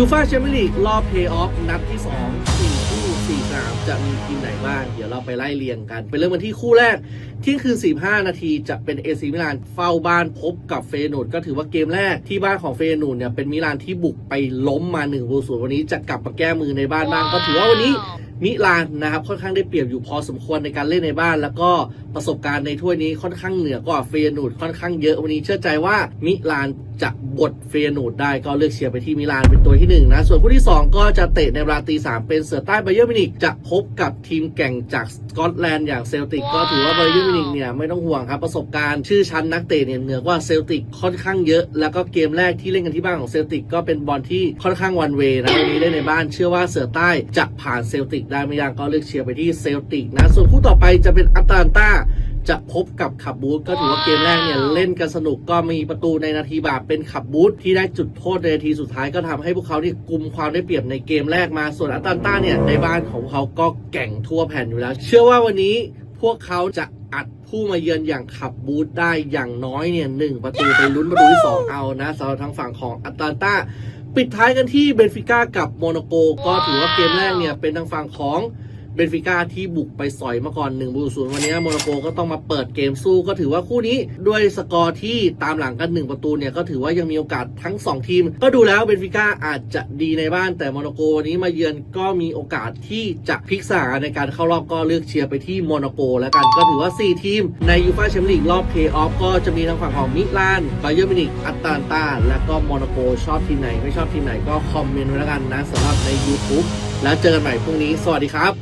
ยูฟาแชมเปี้ยนลีกรอบเพลย์ออฟนัดที่ 2 4 คู่ 4 สนามจะมีทีมไหนบ้าง เดี๋ยวเราไปไล่เรียงกัน ไปเริ่มกันที่คู่แรก ที่คืน 45 นาทีจะเป็นเอซีมิลานเฝ้าบ้านพบกับเฟยร์นูดก็ถือว่าเกมแรกที่บ้านของเฟยร์นูดเนี่ยเป็นมิลานที่บุกไปล้มมา1นึ่งประตูวันนี้จะกลับมาแก้มือในบ้านบ้างก็ถือว่าวันนี้ มิลานนะครับค่อนข้างได้เปรียบอยู่พอสมควรในการเล่นในบ้าน แล้วก็ประสบการณ์ในถ้วยนี้ค่อนข้างเหนือกว่าเฟยร์นูดค่อนข้างเยอะวันนี้เชื่อใจว่ามิลานจะบดเฟยร์นูดได้ก็เลือกเชียร์ไปที่มิลานเป็นตัวที่หนึ่งนะส่วนคู่ที่สองก็จะเตะในเวลาตีสามเป็นเสือใต้ไบเยอร์มิวนิกจะพบกับทีมแก่งจากสกอตแลนด์อย่างเซลติกก็ถือว่าไบเยอร์มิวนิกเนี่ยไม่ต้องห่วงครับประสบการณ์ชื่อชั้นนักเตะเนี่ยเหนือกว่าเซลติกค่อนข้างเยอะ แล้วก็เกมแรกที่เล่นกันที่บ้านของเซลติกก็เป็นบอลที่ค่อนข้างวันเวนะวันนี้เล่นในบ้านเชื่อว่าเสือใต้จะผ่านเซลติกได้ไม่ยากก็เลือกเชียร์ไปที่เซลติกนะ ส่วนคู่ต่อไปจะเป็นอัตแลนตาจะพบกับขับบูธก็ถือว่าเกมแรกเนี่ยเล่นกันสนุกก็มีประตูในนาทีบาปเป็นขับบูธที่ได้จุดโทษในนาทีสุดท้ายก็ทำให้พวกเขาเนี่ยกลุ่มความได้เปรียบในเกมแรกมาส่วนอัตแลนตาเนี่ยในบ้านของเขาก็แก่งทั่วแผ่นอยู่แล้ว เชื่อว่าวันนี้พวกเขาจะอัดผู้มาเยือนอย่างขับบูธได้อย่างน้อยเนี่ยหนึ่งประตูไปลุ้นประตูที่สองเอานะสำหรับทางฝั่งของอัตแลนตา ปิดท้ายกันที่เบนฟิก้ากับโมนาโก ก็ถือว่าเกมแรกเนี่ยเป็นทางฝั่งของ เบนฟิก้าที่บุกไปสอยมาก่อน1นึ่งประตูศูนย์วันนี้โมนาโกก็ต้องมาเปิดเกมสู้ก็ถือว่าคู่นี้ด้วยสกอร์ที่ตามหลังกัน 1 ประตูเนี่ยก็ถือว่ายังมีโอกาสทั้ง 2 ทีม ก็ดูแล้วเบนฟิก้าอาจจะดีในบ้านแต่โมนาโกวันนี้มาเยือนก็มีโอกาสที่จะพลิกสถานในการเข้ารอบก็เลือกเชียร์ไปที่โมนาโกแล้วกันก็ถือว่า 4 ทีม ในยูฟ่าแชมเปี้ยนลีกรอบเพลย์ออฟก็จะมีทางฝั่งของมิลานไบเยอร์มินิกอัตแลนตาและก็โมนาโกชอบทีมไหน ไม่ชอบทีมไหนก็คอมเมนต์ไว้แล้วกันนะสำหรับใน YouTube แล้วเจอกันใหม่พรุ่งนี้ สวัสดีครับ